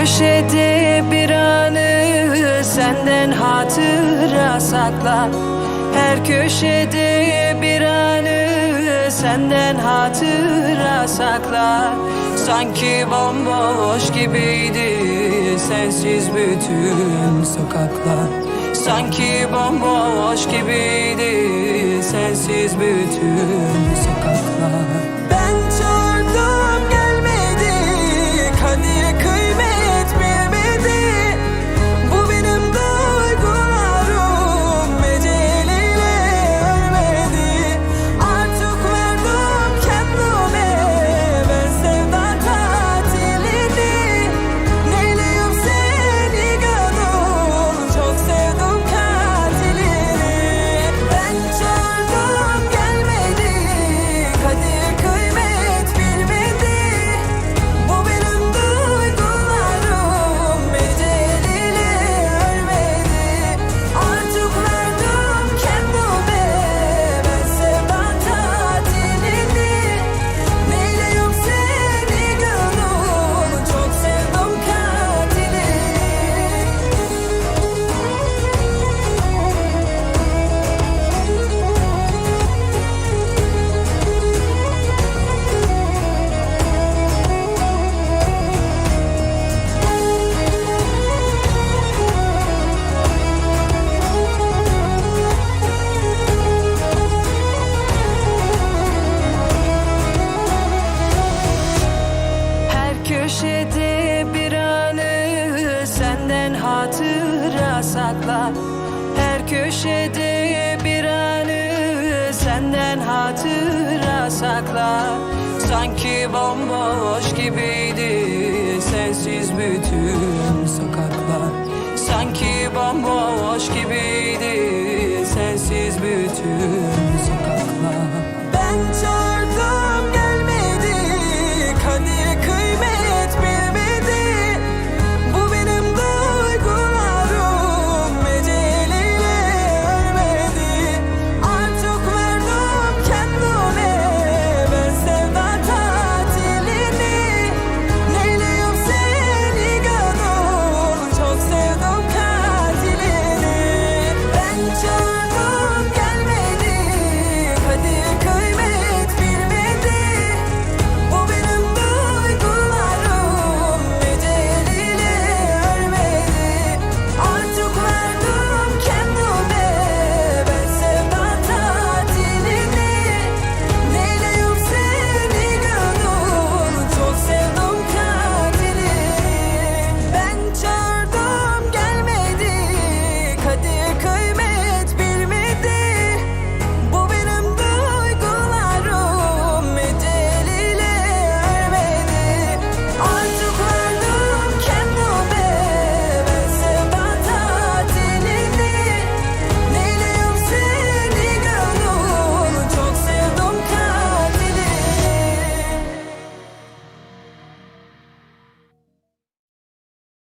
Köşede bir anı senden hatıra sakla. Her köşede bir anı senden hatıra sakla. Sanki bomboş gibiydi sensiz bütün sokaklar. Sanki bomboş gibiydi sensiz bütün sokaklar hatıra sakla Her köşede bir anı senden hatıra sakla Sanki bomboş gibiydi sensiz bütün sokaklar. Sanki bomboş gibiydi sensiz bütün sokaklar. Ben çok